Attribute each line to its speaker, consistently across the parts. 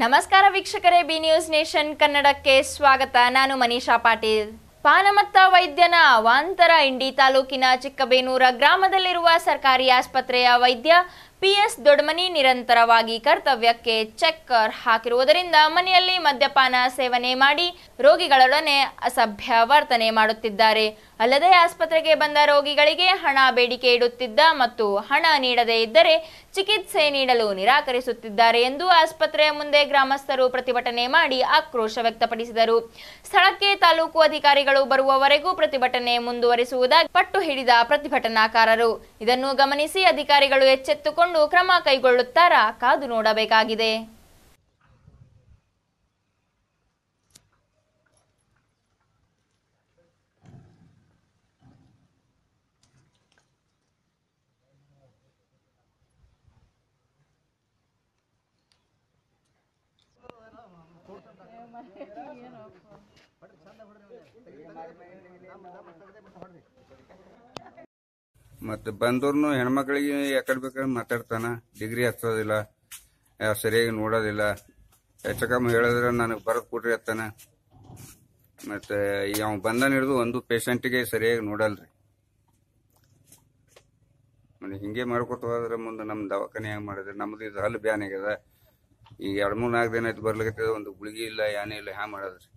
Speaker 1: ನಮಸ್ಕಾರ ವೀಕ್ಷಕರೇ, B news nation ಕನ್ನಡಕ್ಕೆ ಸ್ವಾಗತ. ನಾನು ಮನೀಷಾ ಪಾಟೀಲ್. ಪಾನಮತ್ತ ವೈದ್ಯನ ಅವಾಂತರ ಇಂಡಿ ತಾಲೂಕಿನ ಚಿಕ್ಕಬೇನೂರ ಗ್ರಾಮದಲ್ಲಿರುವ ಸರ್ಕಾರಿ ಆಸ್ಪತ್ರೆಯ ವೈದ್ಯ ಪಿಎಸ್ ದೊಡ್ಮನಿ ನಿರಂತರವಾಗಿ ಕರ್ತವ್ಯಕ್ಕೆ ಚೆಕ್ಕರ್ ಹಾಕಿರುವುದರಿಂದ ಮನೆಯಲ್ಲಿ ಮದ್ಯಪಾನ ಸೇವನೆ ಮಾಡಿ ರೋಗಿಗಳೊಡನೆ ಅಸಭ್ಯ ವರ್ತನೆ ಮಾಡುತ್ತಿದ್ದಾರೆ. ಅಲ್ಲದೆ ಆಸ್ಪತ್ರೆಗೆ ಬಂದ ರೋಗಿಗಳಿಗೆ ಹಣ ಬೇಡಿಕೆ ಇಡುತ್ತಿದ್ದ ಮತ್ತು ಹಣ ನೀಡದೇ ಇದ್ದರೆ ಚಿಕಿತ್ಸೆ ನೀಡಲು ನಿರಾಕರಿಸುತ್ತಿದ್ದಾರೆ ಎಂದು ಆಸ್ಪತ್ರೆಯ ಮುಂದೆ ಗ್ರಾಮಸ್ಥರು ಪ್ರತಿಭಟನೆ ಮಾಡಿ ಆಕ್ರೋಶ ವ್ಯಕ್ತಪಡಿಸಿದರು. ಸ್ಥಳಕ್ಕೆ ತಾಲೂಕು ಅಧಿಕಾರಿಗಳು ಬರುವವರೆಗೂ ಪ್ರತಿಭಟನೆ ಮುಂದುವರಿಸುವುದಾಗಿ ಪಟ್ಟು ಹಿಡಿದ ಪ್ರತಿಭಟನಾಕಾರರು. ಇದನ್ನು ಗಮನಿಸಿ ಅಧಿಕಾರಿಗಳು ಎಚ್ಚೆತ್ತುಕೊಂಡು ಕ್ರಮ ಕೈಗೊಳ್ಳುತ್ತಾರಾ ಕಾದು ನೋಡಬೇಕಾಗಿದೆ.
Speaker 2: ಮತ್ತೆ ಬಂದವ್ರು ಹೆಣ್ಮಕ್ಳಿಗೆ ಯಾಕಡೆ ಬೇಕಾದ್ರೆ ಮಾತಾಡ್ತಾನ? ಡಿಗ್ರಿ ಹಚ್ಚೋದಿಲ್ಲ ಸರಿಯಾಗಿ ನೋಡೋದಿಲ್ಲ. ಹೆಚ್ಚ ಕಮ್ಮಿ ಹೇಳಿದ್ರೆ ನನಗೆ ಬರದ್ ಕೊಡ್ರಿ ಅತ್ತಾನ ಮತ್ತೆ ಅವ್ ಬಂದ ಹಿಡಿದು ಒಂದು ಪೇಷಂಟಿಗೆ ಸರಿಯಾಗಿ ನೋಡಲ್ರಿ. ಹಿಂಗೆ ಮಾಡ್ಕೊತ ಹೋದ್ರೆ ಮುಂದೆ ನಮ್ಮ ದವಾಖಾನೆ ಹೆಂಗ್ ಮಾಡಿದ್ರೆ? ನಮ್ದು ಇದು ಹಲ್ಲು ಬ್ಯಾನ್ ಆಗ್ಯದ. ಈಗ ಎರಡ್ ಮೂರ್ ನಾಲ್ಕು ದಿನ ಆಯ್ತು ಬರ್ಲಿಕ್ಕೆ ಒಂದು ಗುಳಿಗೆ ಇಲ್ಲ ಏನೇ ಇಲ್ಲ, ಹ್ಯಾಂಗ ಮಾಡೋದ್ರಿ?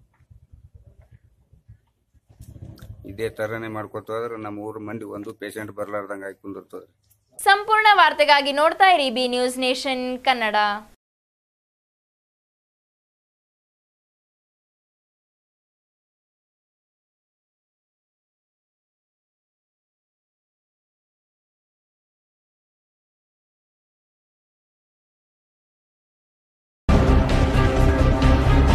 Speaker 2: ಇದೇ ತರನೇ ಮಾಡ್ಕೊತ ಹೋದ್ರೆ ನಮ್ಮ ಊರ ಮಂದಿ ಒಂದು ಪೇಷಂಟ್ ಬರ್ಲಾರ್ದಂಗ ಆಗಿ
Speaker 1: ಸಂಪೂರ್ಣ ವಾರ್ತೆಗಾಗಿ ನೋಡ್ತಾ ಇರಿ ಬಿ ನ್ಯೂಸ್ ನೇಷನ್ ಕನ್ನಡ.